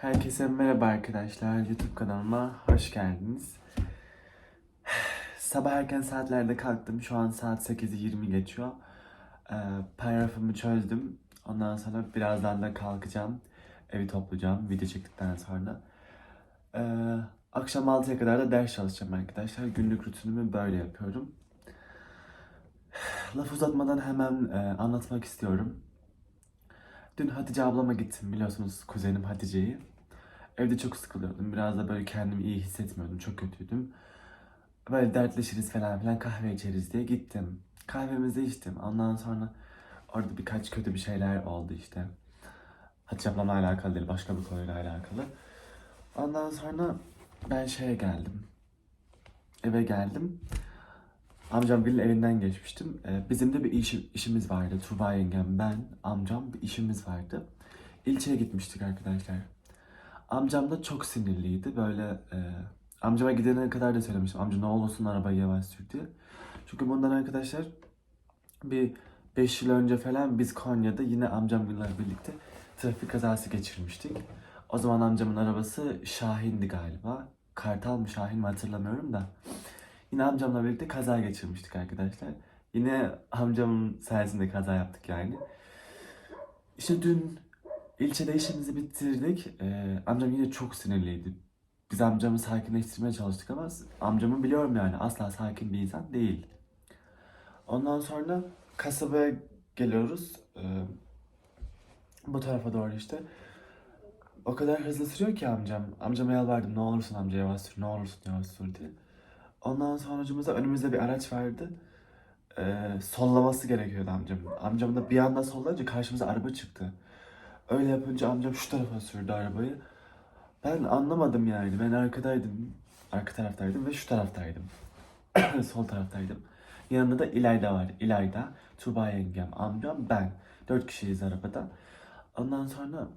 Herkese merhaba arkadaşlar. YouTube kanalıma hoş geldiniz. Sabah erken saatlerde kalktım. Şu an saat 8'i 20 geçiyor. Ee, paragrafımı çözdüm. Ondan sonra birazdan da kalkacağım. Evi toplayacağım video çektikten sonra. Ee, akşam 6'ya kadar da ders çalışacağım arkadaşlar. Günlük rutinimi böyle yapıyorum. Laf uzatmadan hemen e, anlatmak istiyorum. Dün Hatice ablama gittim biliyorsunuz kuzenim Hatice'yi. Evde çok sıkılıyordum. Biraz da böyle kendimi iyi hissetmiyordum. Çok kötüydüm. Böyle dertleşiriz falan filan kahve içeriz diye gittim. Kahvemizi içtim. Ondan sonra orada birkaç kötü bir şeyler oldu işte. Hatice ablamla alakalı değil başka bir konuyla alakalı. Ondan sonra ben şeye geldim. Eve geldim. Amcam Gül'ün evinden geçmiştim. Ee, bizim de bir iş, işimiz vardı. Tuğba yengem, ben, amcam bir işimiz vardı. İlçeye gitmiştik arkadaşlar. Amcam da çok sinirliydi. Böyle e, amcama gidene kadar da söylemiştim. Amca ne olursun arabayı yavaş sür diye. Çünkü bundan arkadaşlar bir 5 yıl önce falan biz Konya'da yine amcamla birlikte trafik kazası geçirmiştik. O zaman amcamın arabası Şahin'di galiba. Kartal mı Şahin mi hatırlamıyorum da. Yine amcamla birlikte kaza geçirmiştik arkadaşlar. Yine amcamın sayesinde kaza yaptık yani. İşte dün ilçede işimizi bitirdik. Ee, amcam yine çok sinirliydi. Biz amcamı sakinleştirmeye çalıştık ama amcamı biliyorum yani asla sakin bir insan değil. Ondan sonra kasabaya geliyoruz. Ee, bu tarafa doğru işte. O kadar hızlı sürüyor ki amcam. Amcama yalvardım ne olursun amca yavaş sür, ne olursun yavaş sür diye. Ondan sonracımıza önümüzde bir araç vardı. Ee, sollaması gerekiyordu amcamın. Amcam da bir anda sollayınca karşımıza araba çıktı. Öyle yapınca amcam şu tarafa sürdü arabayı. Ben anlamadım yani. Ben arkadaydım. Arka taraftaydım ve şu taraftaydım. Sol taraftaydım. Yanında da İlayda var. İlayda, Tuğba yengem, amcam, ben. Dört kişiyiz arabada. Ondan sonra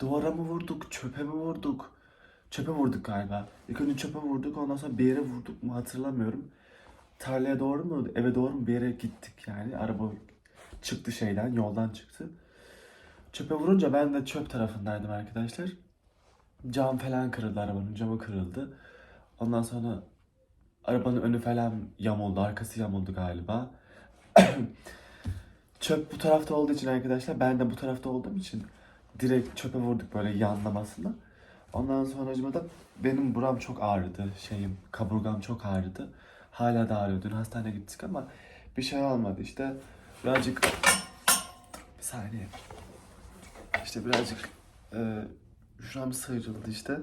duvara mı vurduk, çöpe mi vurduk? Çöpe vurduk galiba. İlk önce çöpe vurduk ondan sonra bir yere vurduk mu hatırlamıyorum. Tarlaya doğru mu eve doğru mu bir yere gittik yani. Araba çıktı şeyden yoldan çıktı. Çöpe vurunca ben de çöp tarafındaydım arkadaşlar. Cam falan kırıldı arabanın camı kırıldı. Ondan sonra arabanın önü falan yamuldu arkası yamuldu galiba. Çöp bu tarafta olduğu için arkadaşlar ben de bu tarafta olduğum için direkt çöpe vurduk böyle yanlamasına. Ondan sonra da benim buram çok ağrıdı. Şeyim, kaburgam çok ağrıdı. Hala da ağrıyor. Dün hastaneye gittik ama bir şey olmadı işte. Birazcık bir saniye. İşte birazcık e, şuram sıyrıldı işte.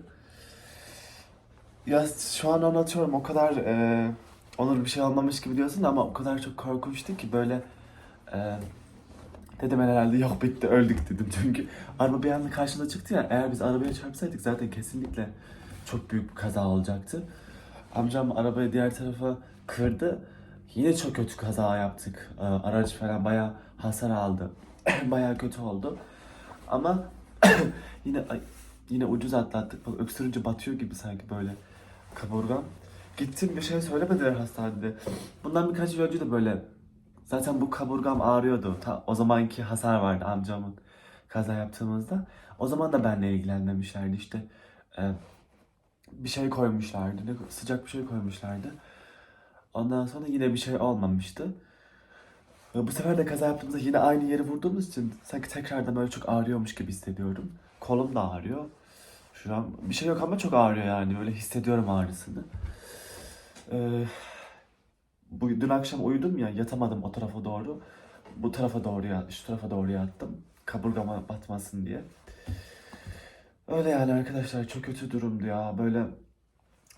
Ya şu an anlatıyorum o kadar e, Onur bir şey olmamış gibi diyorsun ama o kadar çok korkunçtu ki böyle e, Dedim ben herhalde yok bitti öldük dedim çünkü araba bir anda karşımda çıktı ya eğer biz arabaya çarpsaydık zaten kesinlikle çok büyük bir kaza olacaktı. Amcam arabayı diğer tarafa kırdı. Yine çok kötü kaza yaptık. Ee, Araç falan bayağı hasar aldı. bayağı kötü oldu. Ama yine yine ucuz atlattık. Bak öksürünce batıyor gibi sanki böyle kaburgam. Gittim bir şey söylemediler hastanede. Bundan birkaç yıl önce de böyle Zaten bu kaburgam ağrıyordu. Ta, o zamanki hasar vardı amcamın kaza yaptığımızda. O zaman da benimle ilgilenmemişlerdi işte. e, bir şey koymuşlardı. Ne, sıcak bir şey koymuşlardı. Ondan sonra yine bir şey olmamıştı. Ve bu sefer de kaza yaptığımızda yine aynı yeri vurduğumuz için sanki tekrardan böyle çok ağrıyormuş gibi hissediyorum. Kolum da ağrıyor. Şu an bir şey yok ama çok ağrıyor yani. Böyle hissediyorum ağrısını. Ee, bu dün akşam uyudum ya yatamadım o tarafa doğru. Bu tarafa doğru yat, şu tarafa doğru yattım. Kaburgama batmasın diye. Öyle yani arkadaşlar çok kötü durumdu ya. Böyle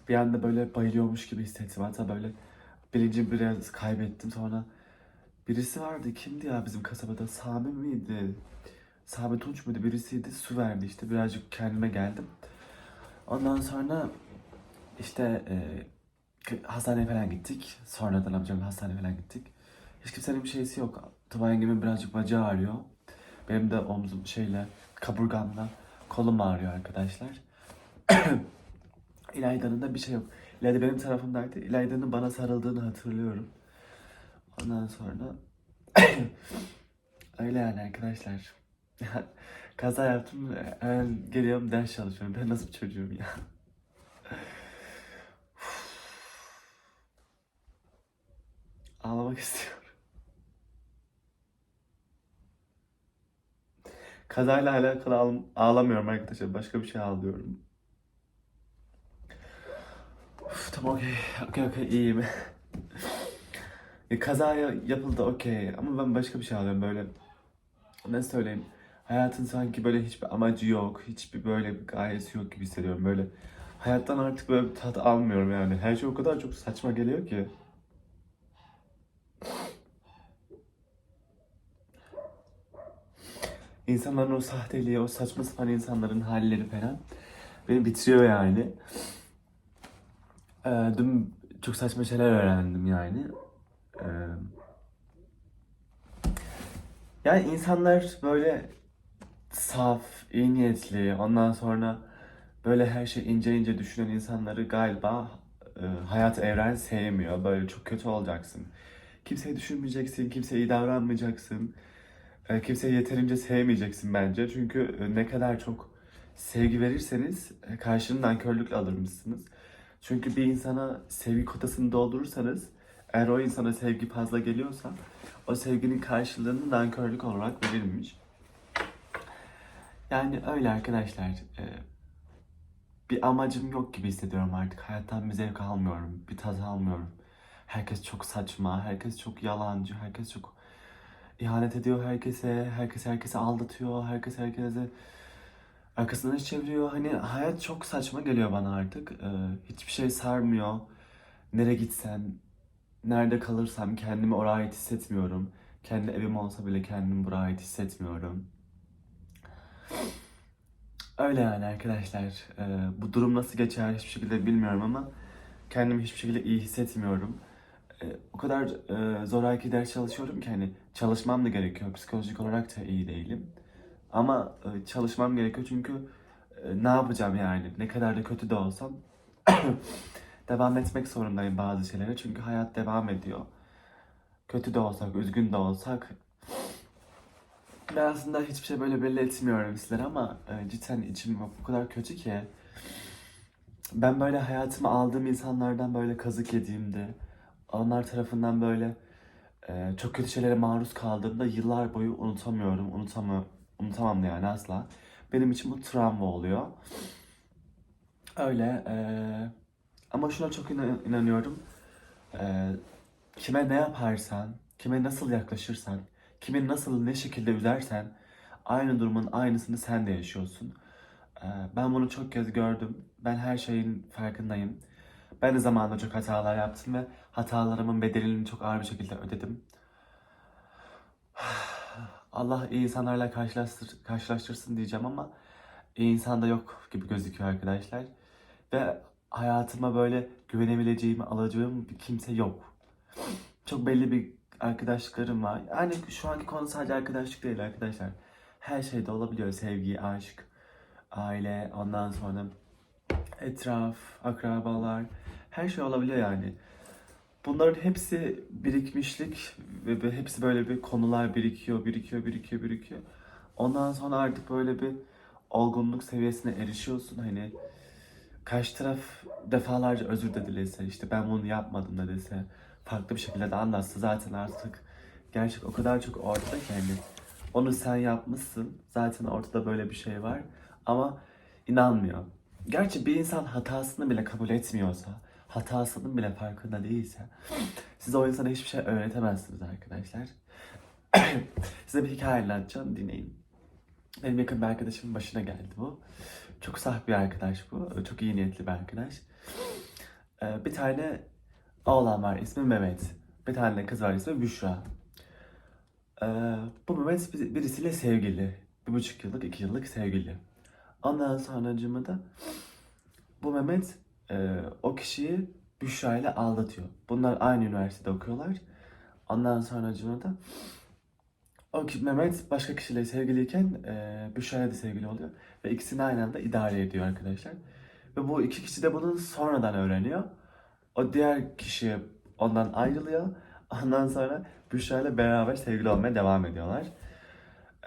bir anda böyle bayılıyormuş gibi hissettim. Hatta böyle bilincimi biraz kaybettim. Sonra birisi vardı. Kimdi ya bizim kasabada? Sami miydi? Sami Tunç muydu? Birisiydi. Su verdi işte. Birazcık kendime geldim. Ondan sonra işte e, hastaneye falan gittik. Sonradan amcamla hastaneye falan gittik. Hiç kimsenin bir şeysi yok. Tuba yengemin birazcık bacağı ağrıyor. Benim de omzum şeyle, kaburgamla kolum ağrıyor arkadaşlar. İlayda'nın da bir şey yok. İlayda benim tarafımdaydı. İlayda'nın bana sarıldığını hatırlıyorum. Ondan sonra öyle yani arkadaşlar. Kaza yaptım. Hemen geliyorum ders çalışıyorum. Ben nasıl bir çocuğum ya? Ağlamak istiyorum. Kazayla alakalı ağl- ağlamıyorum arkadaşlar. Başka bir şey ağlıyorum. Uf, tamam okey. Okey okey iyiyim. E, kaza ya- yapıldı okey ama ben başka bir şey ağlıyorum böyle. Ne söyleyeyim? Hayatın sanki böyle hiçbir amacı yok, hiçbir böyle bir gayesi yok gibi hissediyorum. Böyle hayattan artık böyle bir tat almıyorum yani. Her şey o kadar çok saçma geliyor ki. İnsanların o sahteliği, o saçma sapan insanların halleri falan beni bitiriyor yani. Ee, dün çok saçma şeyler öğrendim yani. Yani insanlar böyle saf, iyi niyetli, ondan sonra böyle her şey ince ince düşünen insanları galiba hayat evren sevmiyor. Böyle çok kötü olacaksın. Kimseyi düşünmeyeceksin, kimseye iyi davranmayacaksın. Kimseyi yeterince sevmeyeceksin bence. Çünkü ne kadar çok sevgi verirseniz e, karşılığını nankörlükle alırmışsınız. Çünkü bir insana sevgi kotasını doldurursanız eğer o insana sevgi fazla geliyorsa o sevginin karşılığını nankörlük olarak verilmiş. Yani öyle arkadaşlar. e, bir amacım yok gibi hissediyorum artık. Hayattan bir zevk almıyorum, bir tat almıyorum. Herkes çok saçma, herkes çok yalancı, herkes çok ihanet ediyor herkese, herkes herkese aldatıyor, herkes herkese arkasından iş çeviriyor. Hani hayat çok saçma geliyor bana artık. Ee, hiçbir şey sarmıyor. Nereye gitsem, nerede kalırsam kendimi oraya ait hissetmiyorum. Kendi evim olsa bile kendimi buraya ait hissetmiyorum. Öyle yani arkadaşlar. Ee, bu durum nasıl geçer hiçbir şekilde bilmiyorum ama kendimi hiçbir şekilde iyi hissetmiyorum. Ee, o kadar e, zoraki ders çalışıyorum ki hani çalışmam da gerekiyor. Psikolojik olarak da iyi değilim. Ama e, çalışmam gerekiyor çünkü e, ne yapacağım yani? Ne kadar da kötü de olsam devam etmek zorundayım bazı şeylere. Çünkü hayat devam ediyor. Kötü de olsak, üzgün de olsak ben aslında hiçbir şey böyle belli etmiyorum sizlere ama e, cidden içim o kadar kötü ki ben böyle hayatıma aldığım insanlardan böyle kazık yediğimde onlar tarafından böyle e, çok kötü şeylere maruz kaldığımda yıllar boyu unutamıyorum, unutamam, unutamam yani asla. Benim için bu travma oluyor. Öyle e, ama şuna çok inan- inanıyorum. E, kime ne yaparsan, kime nasıl yaklaşırsan, kimi nasıl ne şekilde üzersen aynı durumun aynısını sen de yaşıyorsun. Ee, Ben bunu çok kez gördüm. Ben her şeyin farkındayım. Ben de zamanında çok hatalar yaptım ve hatalarımın bedelini çok ağır bir şekilde ödedim. Allah iyi insanlarla karşılaştır, karşılaştırsın diyeceğim ama iyi insan da yok gibi gözüküyor arkadaşlar. Ve hayatıma böyle güvenebileceğimi, alacağım bir kimse yok. Çok belli bir arkadaşlıklarım var. Yani şu anki konu sadece arkadaşlık değil arkadaşlar. Her şeyde olabiliyor. Sevgi, aşk, aile, ondan sonra etraf, akrabalar. Her şey olabiliyor yani. Bunların hepsi birikmişlik ve hepsi böyle bir konular birikiyor, birikiyor, birikiyor, birikiyor. Ondan sonra artık böyle bir olgunluk seviyesine erişiyorsun. Hani karşı taraf defalarca özür de dilese, işte ben bunu yapmadım da dese, farklı bir şekilde de anlatsa zaten artık gerçek o kadar çok ortada ki hani onu sen yapmışsın, zaten ortada böyle bir şey var ama inanmıyor. Gerçi bir insan hatasını bile kabul etmiyorsa, hatasının bile farkında değilse siz o insana hiçbir şey öğretemezsiniz arkadaşlar. Size bir hikaye anlatacağım, dinleyin. Benim yakın bir arkadaşımın başına geldi bu. Çok saf bir arkadaş bu. Çok iyi niyetli bir arkadaş. Ee, bir tane oğlan var ismi Mehmet. Bir tane kız var ismi Büşra. Ee, bu Mehmet bir- birisiyle sevgili. Bir buçuk yıllık, iki yıllık sevgili. Ondan sonracığıma da bu Mehmet e, o kişiyi Büşra ile aldatıyor. Bunlar aynı üniversitede okuyorlar. Ondan sonracığıma da o ki Mehmet başka kişiyle sevgiliyken e, Büşra'ya da sevgili oluyor. Ve ikisini aynı anda idare ediyor arkadaşlar. Ve bu iki kişi de bunu sonradan öğreniyor. O diğer kişi ondan ayrılıyor. Ondan sonra Büşra ile beraber sevgili olmaya devam ediyorlar.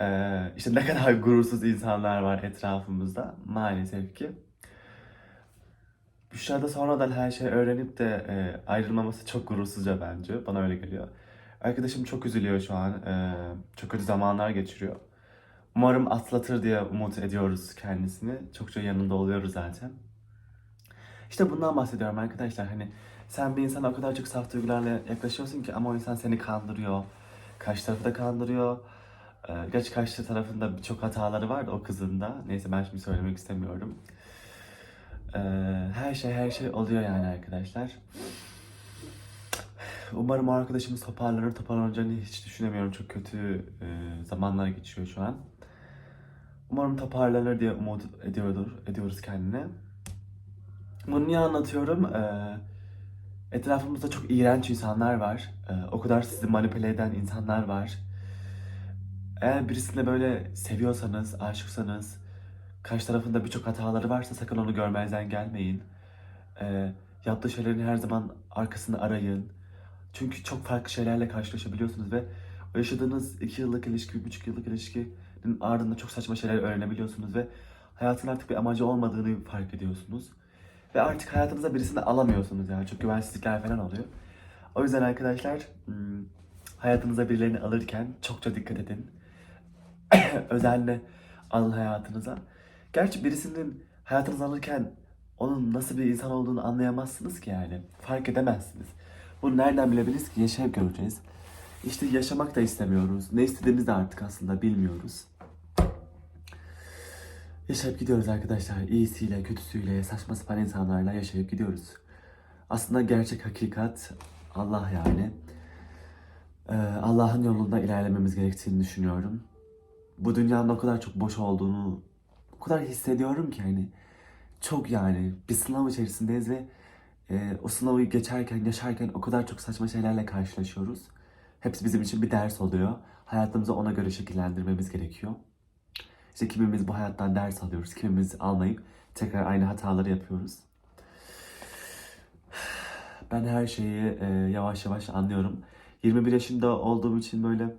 Ee, işte ne kadar gurursuz insanlar var etrafımızda maalesef ki. Büşra da sonradan her şeyi öğrenip de e, ayrılmaması çok gurursuzca bence. Bana öyle geliyor. Arkadaşım çok üzülüyor şu an. e, çok kötü zamanlar geçiriyor. Umarım atlatır diye umut ediyoruz kendisini. Çokça yanında oluyoruz zaten. İşte bundan bahsediyorum arkadaşlar. Hani sen bir insana o kadar çok saf duygularla yaklaşıyorsun ki ama o insan seni kandırıyor. Karşı tarafı da kandırıyor. Ee, gerçi karşı tarafında birçok hataları var da o kızın da. Neyse ben şimdi söylemek istemiyorum. Ee, her şey her şey oluyor yani arkadaşlar. Umarım arkadaşımız toparlanır. Toparlanacağını hiç düşünemiyorum. Çok kötü e, zamanlar geçiyor şu an. Umarım toparlanır diye umut ediyordur, ediyoruz kendine. Bunu niye anlatıyorum? Ee, etrafımızda çok iğrenç insanlar var. Ee, o kadar sizi manipüle eden insanlar var. Eğer birisini böyle seviyorsanız, aşıksanız, karşı tarafında birçok hataları varsa sakın onu görmezden gelmeyin. Ee, yaptığı şeylerin her zaman arkasını arayın. Çünkü çok farklı şeylerle karşılaşabiliyorsunuz ve yaşadığınız iki yıllık ilişki, bir buçuk yıllık ilişkinin ardında çok saçma şeyler öğrenebiliyorsunuz ve hayatın artık bir amacı olmadığını fark ediyorsunuz. Ve artık hayatınıza birisini alamıyorsunuz yani çok güvensizlikler falan oluyor. O yüzden arkadaşlar hmm, hayatınıza birilerini alırken çokça dikkat edin. Özenle alın hayatınıza. Gerçi birisinin hayatınıza alırken onun nasıl bir insan olduğunu anlayamazsınız ki yani. Fark edemezsiniz. Bunu nereden bilebiliriz ki? Yaşayıp göreceğiz. İşte yaşamak da istemiyoruz. Ne istediğimizi de artık aslında bilmiyoruz. Yaşayıp gidiyoruz arkadaşlar. İyisiyle, kötüsüyle, saçma sapan insanlarla yaşayıp gidiyoruz. Aslında gerçek hakikat Allah yani. Ee, Allah'ın yolunda ilerlememiz gerektiğini düşünüyorum. Bu dünyanın o kadar çok boş olduğunu o kadar hissediyorum ki hani çok yani bir sınav içerisindeyiz ve e, o sınavı geçerken, yaşarken o kadar çok saçma şeylerle karşılaşıyoruz. Hepsi bizim için bir ders oluyor. Hayatımızı ona göre şekillendirmemiz gerekiyor. İşte kimimiz bu hayattan ders alıyoruz, kimimiz almayıp tekrar aynı hataları yapıyoruz. Ben her şeyi e, yavaş yavaş anlıyorum. 21 yaşında olduğum için böyle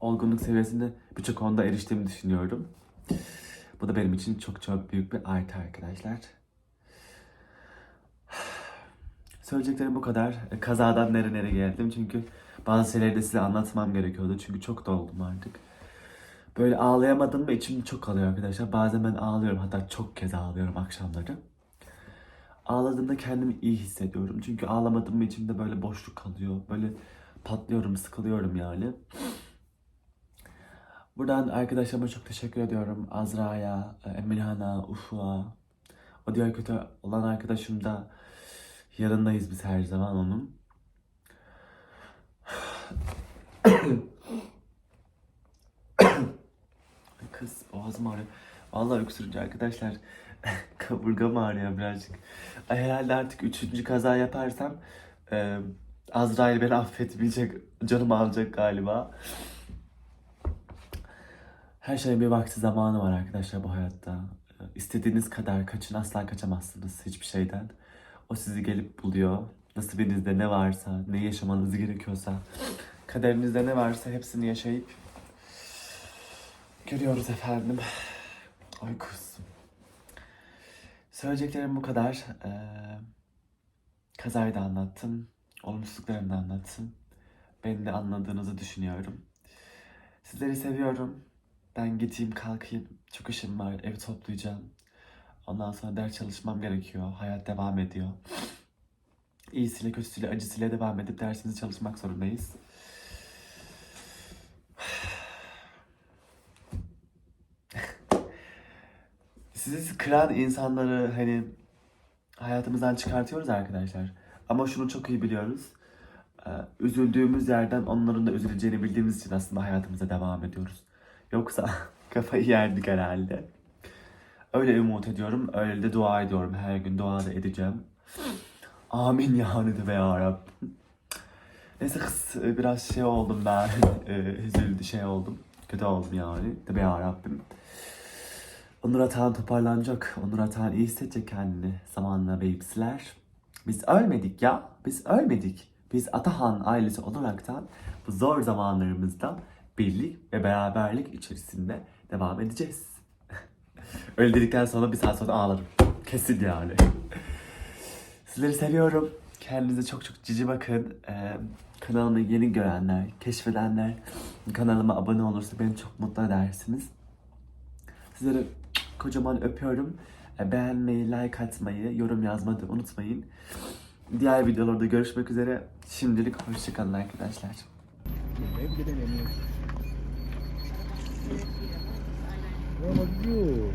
olgunluk seviyesinde birçok konuda eriştiğimi düşünüyorum. Bu da benim için çok çok büyük bir artı arkadaşlar. Söyleyeceklerim bu kadar. E, Kazadan nere nereye geldim çünkü bazı şeyleri de size anlatmam gerekiyordu çünkü çok doldum artık. Böyle ağlayamadım ve içim çok kalıyor arkadaşlar. Bazen ben ağlıyorum hatta çok kez ağlıyorum akşamları. Ağladığımda kendimi iyi hissediyorum. Çünkü ağlamadım mı içimde böyle boşluk kalıyor. Böyle patlıyorum, sıkılıyorum yani. Buradan arkadaşlarıma çok teşekkür ediyorum. Azra'ya, Emirhan'a, Ufuk'a. O diğer kötü olan arkadaşım da yanındayız biz her zaman onun. Kız boğazım ağrıyor. Vallahi öksürünce arkadaşlar kaburgam ağrıyor birazcık. Ay, herhalde artık üçüncü kaza yaparsam e, Azrail beni affetmeyecek, canımı alacak galiba. Her şeyin bir vakti zamanı var arkadaşlar bu hayatta. E, İstediğiniz kadar kaçın asla kaçamazsınız hiçbir şeyden. O sizi gelip buluyor. Nasibinizde ne varsa, ne yaşamanız gerekiyorsa, kaderinizde ne varsa hepsini yaşayıp görüyoruz efendim. Ay kuzum. Söyleyeceklerim bu kadar. Ee, kazayı da anlattım. Olumsuzluklarımı da anlattım. Beni de anladığınızı düşünüyorum. Sizleri seviyorum. Ben gideyim kalkayım. Çok işim var. Evi toplayacağım. Ondan sonra ders çalışmam gerekiyor. Hayat devam ediyor. İyisiyle kötüsüyle acısıyla devam edip dersimizi çalışmak zorundayız. Sizi kıran insanları hani hayatımızdan çıkartıyoruz arkadaşlar. Ama şunu çok iyi biliyoruz. Ee, Üzüldüğümüz yerden onların da üzüleceğini bildiğimiz için aslında hayatımıza devam ediyoruz. Yoksa kafayı yerdik herhalde. Öyle umut ediyorum. Öyle de dua ediyorum. Her gün dua da edeceğim. Amin yani de be yarabbim. Neyse kız biraz şey oldum ben. e, Üzüldü şey oldum. Kötü oldum yani. De be yarabbim. Onur Atahan toparlanacak. Onur Atahan iyi hissedecek kendini zamanla beyipsiler. Biz ölmedik ya. Biz ölmedik. Biz Atahan ailesi olaraktan bu zor zamanlarımızda birlik ve beraberlik içerisinde devam edeceğiz. Öyle dedikten sonra bir saat sonra ağlarım. Kesin yani. Sizleri seviyorum. Kendinize çok çok cici bakın. Ee, kanalımı yeni görenler, keşfedenler kanalıma abone olursa beni çok mutlu edersiniz. Sizleri kocaman öpüyorum. Ee, Beğenmeyi, like atmayı, yorum yazmayı da unutmayın. Diğer videolarda görüşmek üzere. Şimdilik hoşçakalın arkadaşlar. Hepsi de yemiyor. Ya bak bu.